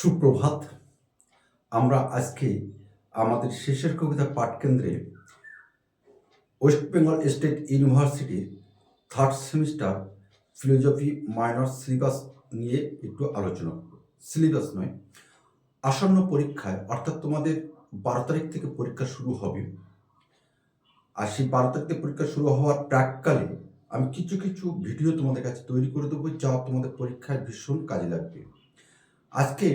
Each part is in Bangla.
সুপ্রভাত। আমরা আজকে আমাদের শেষের কবিতা পাঠ কেন্দ্রে ওয়েস্ট বেঙ্গল স্টেট ইউনিভার্সিটির third semester philosophy minor syllabus নিয়ে একটু আলোচনা করব। সিলেবাস নয়, আসন্ন পরীক্ষায়, অর্থাৎ তোমাদের বারো তারিখ থেকে পরীক্ষা শুরু হবে। আর সেই বারো তারিখ থেকে পরীক্ষা শুরু হওয়ার প্রাককালে আমি কিছু কিছু ভিডিও তোমাদের কাছে তৈরি করে দেবো যা তোমাদের পরীক্ষায় ভীষণ কাজে লাগবে। আজকে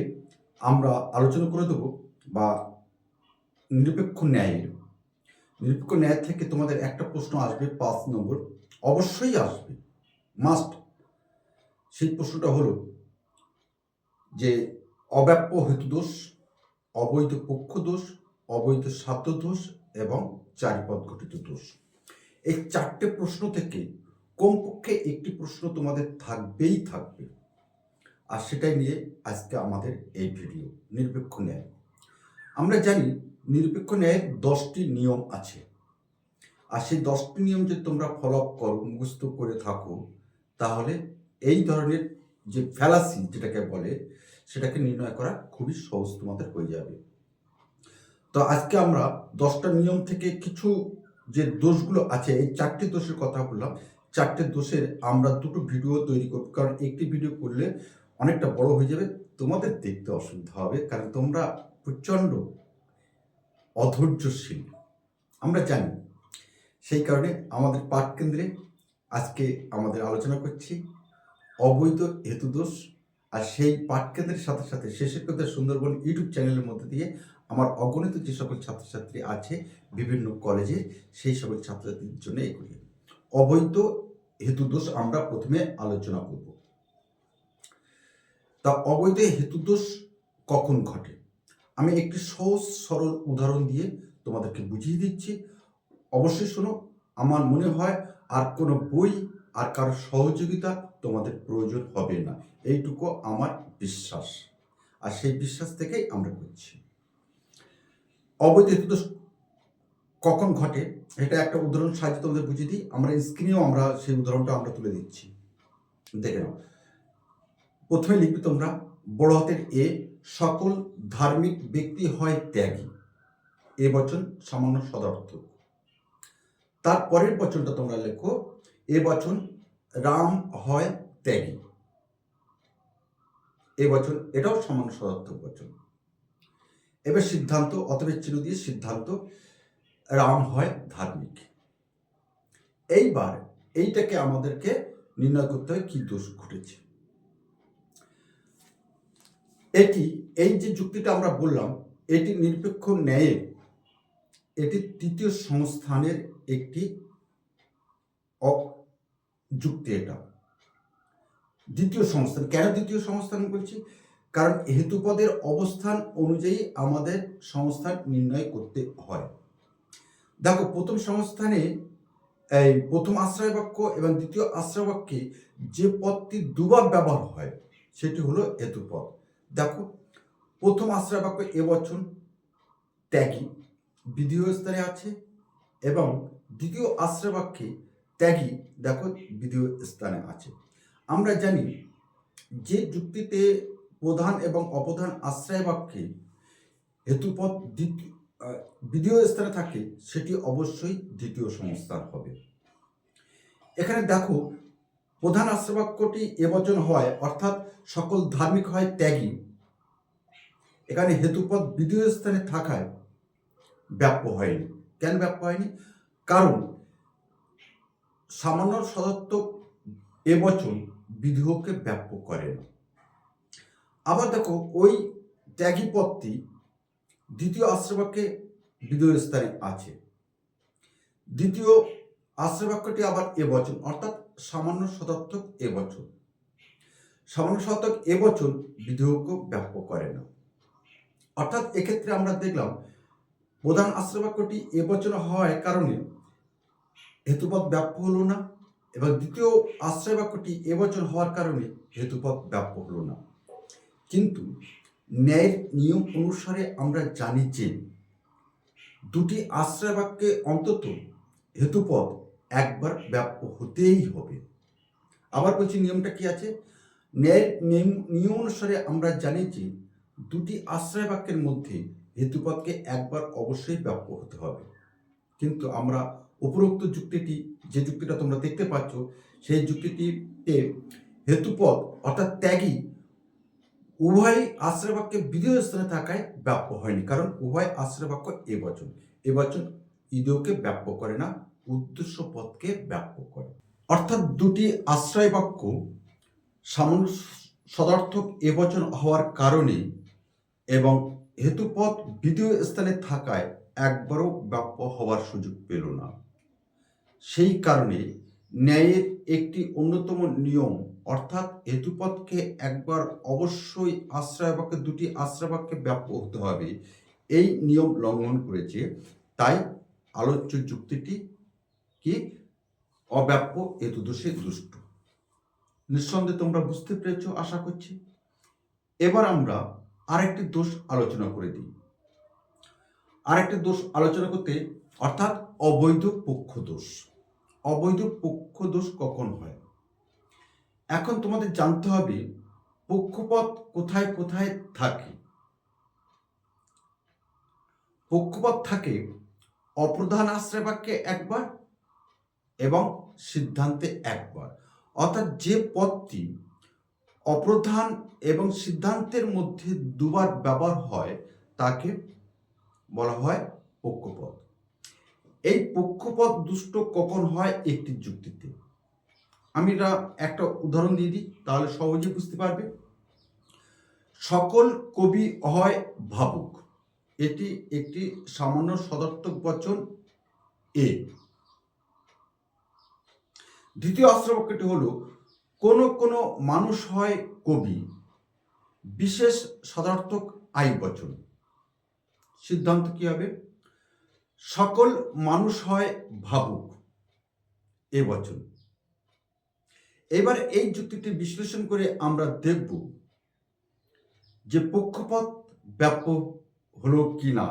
আমরা আলোচনা করে দেব বা নিরপেক্ষ ন্যায়ের, নিরপেক্ষ ন্যায় থেকে তোমাদের একটা প্রশ্ন আসবে পাঁচ নম্বর, অবশ্যই আসবে মাস্ট সেই প্রশ্নটা হলো যে অব্যাপ্য হেতু দোষ, অবৈধ পক্ষ দোষ, অবৈধ সাধ্য দোষ এবং চারিপদ ঘটিত দোষ। এই চারটে প্রশ্ন থেকে কমপক্ষে একটি প্রশ্ন তোমাদের থাকবেই থাকবে। আর সেটাই নিয়ে আজকে আমাদের এই ভিডিও নিরপেক্ষ ন্যায়। আমরা জানি নিরপেক্ষ ন্যায়ের দশটি নিয়ম আছে। আর সেই দশটি নিয়ম যদি তোমরা ফলো আপ করো, মুখস্থ করে থাকো, তাহলে এই ধরনের যে ফ্যালাসি যেটাকে বলে, সেটাকে নির্ণয় করা খুবই সহজ তোমাদের হয়ে যাবে। তো আজকে আমরা দশটা নিয়ম থেকে কিছু যে দোষগুলো আছে, এই চারটি দোষের কথা বললাম। চারটে দোষের আমরা দুটো ভিডিও তৈরি করব। কারণ একটি ভিডিও করলে অনেকটা বড় হয়ে যাবে, তোমাদের দেখতে অসুবিধা হবে, কারণ তোমরা প্রচণ্ড অধৈর্যশীল। আমরা জানি, সেই কারণে আমাদের পাঠ কেন্দ্রে আজকে আমাদের আলোচনা করছি অবৈধ হেতুদোষ, আর সেই পাঠ কেন্দ্রের সাথে সাথে শেষের কথা সুন্দরবন ইউটিউব চ্যানেলের মধ্যে দিয়ে আমার অগণিত যে সকল ছাত্রছাত্রী আছে, বিভিন্ন কলেজে সেই সকল ছাত্রছাত্রীদের জন্য এগুলি অবৈধ হেতুদোষ আমরা প্রথমে আলোচনা করব। তা অবৈধ হেতুদোষ কখন ঘটে? আমি একটি সহজ, সরল উদাহরণ দিয়ে তোমাদেরকে বুঝিয়ে দিচ্ছি। অবশ্যই শোনো, আমার মনে হয় আর কোনো বই আর কারও সহযোগিতা তোমাদের প্রয়োজন হবে না। এইটুকু আমার বিশ্বাস। আর সেই বিশ্বাস থেকেই আমরা করছি। অবৈধ হেতুদোষ কখন ঘটে? এটা একটা উদাহরণ সাহায্যে তোমাদের বুঝিয়ে দিই। আমরা স্ক্রিনেও আমরা সেই উদাহরণটা আমরা তুলে দিচ্ছি। দেখে নাও। প্রথমে লিখবে তোমরা, বড় হাতের এ, সকল ধার্মিক ব্যক্তি হয় ত্যাগী। এ বচন সামান্য সদার্থ। তার পরের বচনটা তোমরা লেখো, এ বচন রাম হয় ত্যাগী। এ বচন এটাও সামান্য সদার্থক বচন। এবার সিদ্ধান্ত অতবে চিহ্ন দিয়ে সিদ্ধান্ত, রাম হয় ধার্মিক। এইবার এইটাকে আমাদেরকে নির্ণয় করতে হয় কি দোষ ঘটেছে। এটি, এই যে যুক্তিটা আমরা বললাম, এটি নিরপেক্ষ ন্যায়ে এটি তৃতীয় সংস্থানের একটি যুক্তি এটা। দ্বিতীয় সংস্থান, কেন দ্বিতীয় সংস্থান বলছি? কারণ হেতুপদের অবস্থান অনুযায়ী আমাদের সংস্থান নির্ণয় করতে হয়। দেখো, প্রথম সংস্থানে, এই প্রথম আশ্রয় বাক্য এবং দ্বিতীয় আশ্রয় বাক্যে যে পদটি দুবার ব্যবহার হয়, সেটি হলো হেতুপদ। দেখো, প্রথম আশ্রয় বাক্য এবচন ত্যাগী। বিধিও স্থানে আছে, এবং দ্বিতীয় আশ্রয় বাক্যে ত্যাগী, দেখো বিধিও স্থানে আছে। আমরা জানি যে যুক্তিতে প্রধান এবং অপ্রধান আশ্রয় বাক্যে হেতুপথ দ্বিতীয় বিধিও স্থানে থাকে, সেটি অবশ্যই দ্বিতীয় সংস্থান হবে। এখানে দেখো প্রধান আশ্রবাক্যটি এবচন হয়, অর্থাৎ সকল ধার্মিক হয় ত্যাগী। এখানে হেতুপদ বিধিও স্থানে থাকায় ব্যাপ্য হয়নি। কেন ব্যাপ্য হয়নি? কারণ সামান্য সদত্তক এবচন বিধিওকে ব্যাপ্য করে না। আবার দেখো, ওই ত্যাগী পদটি দ্বিতীয় আশ্রবাক্যে বিধেয় স্থানে আছে। দ্বিতীয় আশ্রবাক্যটি আবার এবচন, অর্থাৎ সামান্য শতার্থক এবচন সামান্য শতক এবচন বিধেয়কে ব্যাপক করে না। অর্থাৎ এক্ষেত্রে আমরা দেখলাম, প্রধান আশ্রবাক্যটি এবচন হওয়ার কারণে হেতুপদ ব্যাপ্য হলো না এবং দ্বিতীয় আশ্রয় বাক্যটি এবচন হওয়ার কারণে হেতুপথ ব্যাপ্য হলো না। কিন্তু ন্যায়ের নিয়ম অনুসারে আমরা জানি যে দুটি আশ্রয় বাক্যে অন্তত হেতুপদ একবার ব্যাপ্য হতেই হবে। আবার বলছি, নিয়মটা কি আছে? নিয়ম অনুসারে আমরা জানি যে দুটি আশ্রয় বাক্যের মধ্যে হেতুপদকে একবার অবশ্যই ব্যাপ্য হতে হবে। কিন্তু আমরা উপরোক্ত যুক্তিটি, যে যুক্তিটা তোমরা দেখতে পাচ্ছ, সেই যুক্তিটিতে হেতুপদ অর্থাৎ ত্যাগী উভয় আশ্রয় বাক্যে বিধেয় স্থানে থাকায় ব্যাপ্য হয়নি। কারণ উভয় আশ্রয় বাক্য এ বচন। এ বচন ইদেওকে ব্যাপ্য করে না উদ্দেশ্য পদকে ব্যাপ্য করে। অর্থাৎ দুটি আশ্রয় বাক্য সদার্থক এবচন হওয়ার কারণে এবং হেতুপথ বিধেয় স্থানে থাকায় একবারও ব্যাপ্য হওয়ার সুযোগ পেল না। সেই কারণে ন্যায়ের একটি অন্যতম নিয়ম, অর্থাৎ হেতুপথকে একবার অবশ্যই আশ্রয় বাক্যে দুটি আশ্রয় বাক্যে ব্যাপ্য হতে হবে, এই নিয়ম লঙ্ঘন করেছে। তাই আলোচ্য যুক্তিটি কি? অব্যাপ্য দোষে দুষ্ট। নিঃসন্দেহে তোমরা বুঝতে পেরেছ, আশা করছি? এবার আমরা আরেকটি দোষ আলোচনা করে দিই। আরেকটি দোষ আলোচনা করতে, অর্থাৎ অবৈধ পক্ষ দোষ। অবৈধ পক্ষ দোষ কখন হয়? এখন তোমাদের জানতে হবে, পক্ষপাত কোথায় কোথায় থাকে? পক্ষপাত থাকে অপ্রধান আশ্রয় বাক্যে একবার এবং সিদ্ধান্তে একবার। অর্থাৎ যে পদটি অপ্রধান এবং সিদ্ধান্তের মধ্যে দুবার ব্যবহার হয়, তাকে বলা হয় পক্ষপদ এই পক্ষপদ দুষ্ট কখন হয় একটি যুক্তিতে? আমি একটা উদাহরণ দিয়ে দিই, তাহলে সহজে বুঝতে পারবে। সকল কবি হয় ভাবুক। এটি একটি সামান্য সদর্থক বচন, এ। দ্বিতীয় অস্ত্রবাক্যটি হলো, কোন কোন মানুষ হয় কবি, বিশেষ সদার্থক আই বচন। সিদ্ধান্ত কি হবে? সকল মানুষ হয় ভাবুক, এ বচন। এবার এই যুক্তিটি বিশ্লেষণ করে আমরা দেখব যে পক্ষপাত ব্যাপক হলো কি না,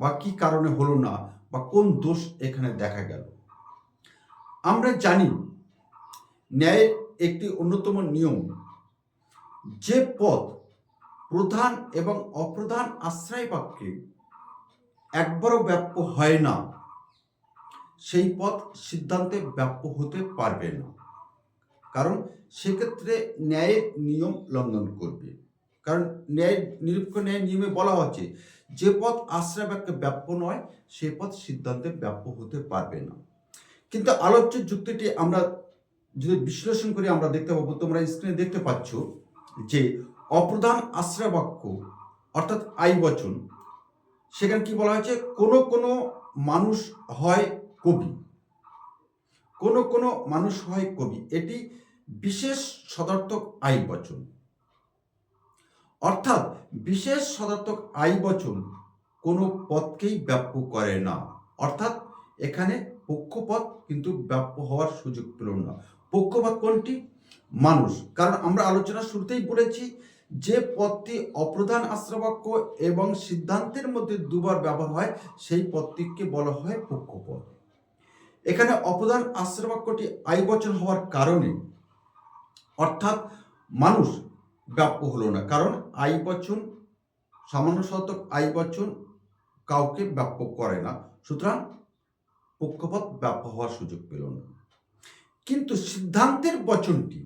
বা কি কারণে হলো না, বা কোন দোষ এখানে দেখা গেল। আমরা জানি ন্যায়ের একটি অন্যতম নিয়ম। যে পদ প্রধান এবং অপ্রধান আশ্রয় বাক্যে একবারও ব্যাপ্য হয় না, সেই পথ সিদ্ধান্তে ব্যাপ্য হতে পারবে না। কারণ সেক্ষেত্রে ন্যায়ের নিয়ম লঙ্ঘন করবে। কারণ ন্যায় নিরীক্ষ ন্যায় নিয়মে বলা হচ্ছে, যে পথ আশ্রয় বাক্যে ব্যাপ্য নয়, সে পথ সিদ্ধান্তে ব্যাপ্য হতে পারবে না। কিন্তু আলোচ্য যুক্তিটি আমরা যদি বিশ্লেষণ করি, আমরা দেখতে পাবো, তোমরা স্ক্রিনে দেখতে পাচ্ছ যে অপ্রধান আশ্রয় বাক্য অর্থাৎ আই বচন, সেখানে কি বলা হয়েছে? কোনো কোনো মানুষ হয় কবি। কোনো কোনো মানুষ হয় কবি। এটি বিশেষ সদার্থক আই বচন। অর্থাৎ বিশেষ সদার্থক আই বচন কোনো পদকেই ব্যাপ্য করে না। অর্থাৎ এখানে পক্ষপদ কিন্তু ব্যাপ্য হওয়ার সুযোগ পেল না। পক্ষপাত কোনটি? মানুষ। কারণ আমরা আলোচনা শুরুতেই বলেছি যে পদটি অপ্রধান আশ্রবাক্য এবং সিদ্ধান্তের মধ্যে দুবার ব্যবহার হয়, সেই পদটিকে বলা হয় পক্ষপদ এখানে অপ্রধান আশ্রবাক্যটি আইবচন হওয়ার কারণে, অর্থাৎ মানুষ ব্যাপ্য হলো না। কারণ আইবচন, সামান্য শতক আইবচন কাউকে ব্যাপ্য করে না। সুতরাং পক্ষপাত ব্যাপ্য হওয়ার সুযোগ পেল না। কিন্তু সিদ্ধান্তের বচনটি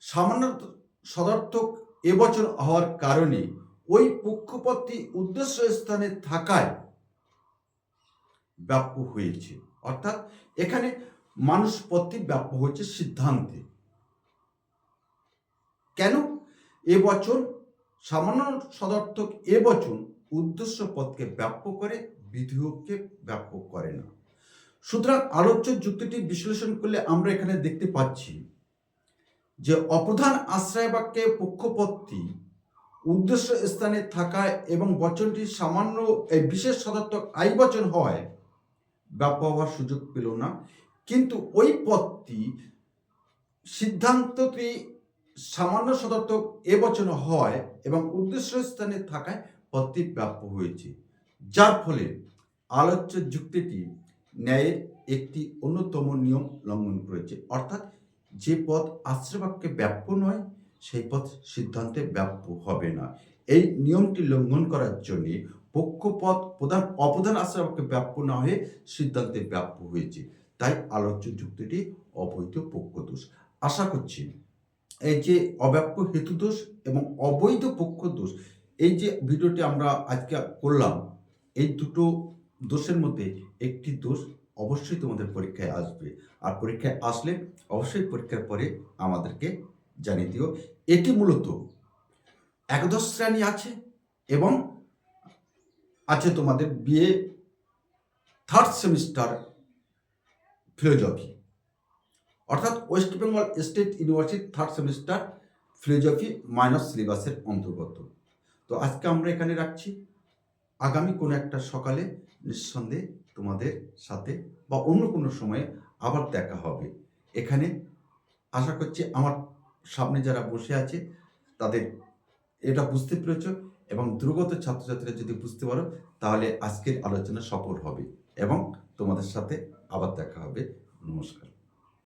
সামান্য সদার্থক এবচন হওয়ার কারণে ওই পক্ষপথটি উদ্দেশ্য স্থানে থাকায় ব্যাপ্য হয়েছে। অর্থাৎ এখানে মানুষ পথটি ব্যাপ্য হয়েছে সিদ্ধান্তে। কেন? এ সামান্য সদার্থক এ উদ্দেশ্য পথকে ব্যাপ্য করে বিধেয়ককে ব্যাপক করে না। সুতরাং আলোচ্য যুক্তিটি বিশ্লেষণ করলে আমরা এখানে দেখতে পাচ্ছি যে অপ্রধান আশ্রয় বাক্যে পক্ষপত্তি উদ্দেশ্য স্থানে থাকায় এবং বচনটি সামান্য এই বিশেষ সদার্থক আই বচন হয় ব্যাপ্য হওয়ার সুযোগ পেল না। কিন্তু ওই পদটি সিদ্ধান্তটি সামান্য সদার্থক এ বচন হয় এবং উদ্দেশ্য স্থানে থাকায় পদটি ব্যাপ্য হয়েছে। যার ফলে আলোচ্য যুক্তিটি ন্যায়ের একটি অন্যতম নিয়ম লঙ্ঘন করেছে। অর্থাৎ যে পথ আশ্রয়বাক্যে ব্যাপ্য নয়, সেই পথ সিদ্ধান্তে ব্যাপ্য হবে না। এই নিয়মটি লঙ্ঘন করার জন্য পক্ষপথ প্রধান অপ্রধান আশ্রমকে ব্যাপ্য না হয়ে সিদ্ধান্তে ব্যাপ্য হয়েছে। তাই আলোচ্য যুক্তিটি অবৈধ পক্ষ দোষ। আশা করছি এই যে অব্যাপ্য হেতু দোষ এবং অবৈধ পক্ষ দোষ, এই যে ভিডিওটি আমরা আজকে করলাম এই দুটো দোষের মধ্যে একটি দোষ অবশ্যই তোমাদের পরীক্ষায় আসবে। আর পরীক্ষায় আসলে অবশ্যই পরীক্ষার পরে আমাদেরকে জানিয়ে দিও। এটি মূলত একদশ শ্রেণি আছে এবং আছে তোমাদের বিএ থার্ড সেমিস্টার ফিলোজফি অর্থাৎ west Bengal state university third semester philosophy minor সিলেবাসের অন্তর্গত। তো আজকে আমরা এখানে রাখছি। আগামী কোনো একটা সকালে নিঃসন্দেহে তোমাদের সাথে বা অন্য কোনো সময়ে আবার দেখা হবে। এখানে আশা করছি আমার সামনে যারা বসে আছে, তাদের এটা বুঝতে পেরেছ এবং দুর্গত ছাত্রছাত্রীরা যদি বুঝতে পারো, তাহলে আজকের আলোচনা সফল হবে এবং তোমাদের সাথে আবার দেখা হবে। নমস্কার।